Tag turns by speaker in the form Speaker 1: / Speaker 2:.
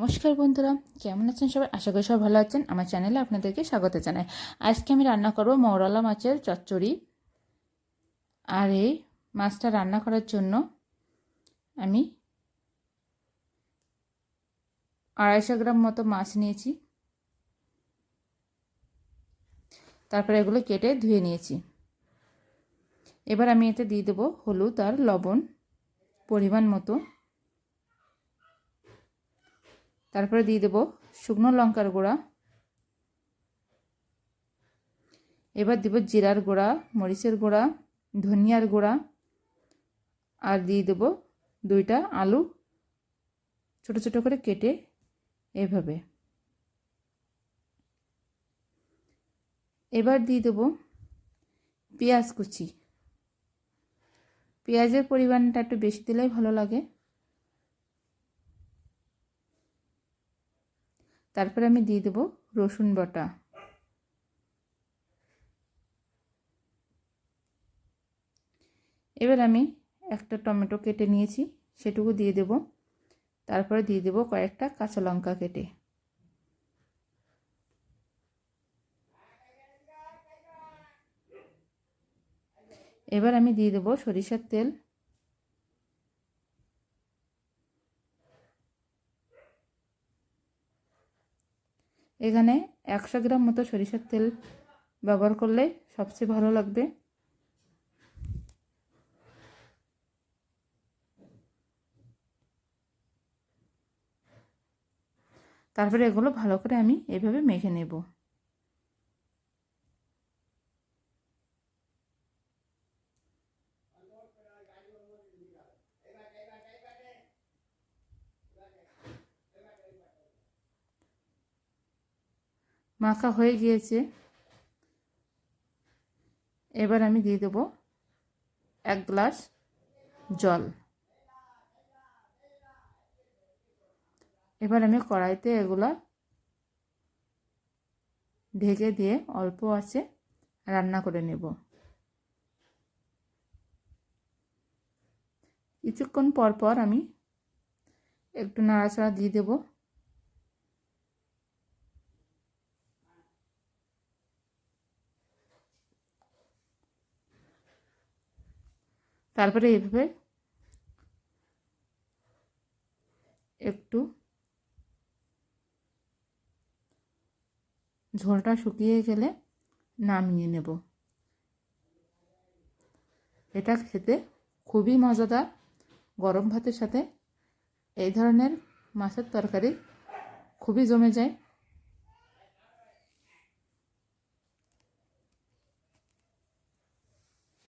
Speaker 1: নমস্কার বন্ধুরা, কেমন আছেন সবাই? আশা করি সবাই ভালো আছেন। আমার চ্যানেলে আপনাদেরকে স্বাগত জানাই। আজকে আমি রান্না করব মৌরলা মাছের চচ্চড়ি। আর এই মাছটা রান্না করার জন্য আমি আড়াইশো গ্রাম মতো মাছ নিয়েছি। তারপরে এগুলো কেটে ধুয়ে নিয়েছি। এবার আমি এতে দিয়ে দেবো হলুদ আর লবণ পরিমাণ মতো। তারপরে দিয়ে দেবো শুকনো লঙ্কার গুঁড়া। এবার দেবো জিরার গুঁড়া, মরিচের গুঁড়া, ধনিয়ার গুঁড়া। আর দিয়ে দেবো দুইটা আলু ছোট ছোট করে কেটে এভাবে। এবার দিয়ে দেবো পেঁয়াজ কুচি। পেঁয়াজের পরিমাণটা একটু বেশি দিলেই ভালো লাগে। তারপরে আমি দিয়ে দেবো রসুন বাটা। এবার আমি একটা টমেটো কেটে নিয়েছি, সেটুকু দিয়ে দেব। তারপরে দিয়ে দেব কয়েকটা কাঁচা লঙ্কা কেটে। এবার আমি দিয়ে দেবো সরিষার তেল। এখানে একশো গ্রাম মতো সরিষার তেল ব্যবহার করলে সবচেয়ে ভালো লাগবে। তারপরে এগুলো ভালো করে আমি এভাবে মেখে নেব। মাখা হয়ে গিয়েছে। এবার আমি দিয়ে দেবো এক গ্লাস জল। এবার আমি কড়াইতে এগুলা ঢেকে দিয়ে অল্প আছে রান্না করে নেব। কিছুক্ষণ পর পর আমি একটু নাড়াচাড়া দিয়ে দেবো। তারপরে এভাবে একটু ঝোলটা শুকিয়ে গেলে নামিয়ে নেব। এটা খেতে খুবই মজাদার। গরম ভাতের সাথে এই ধরনের মাছের তরকারি খুবই জমে যায়।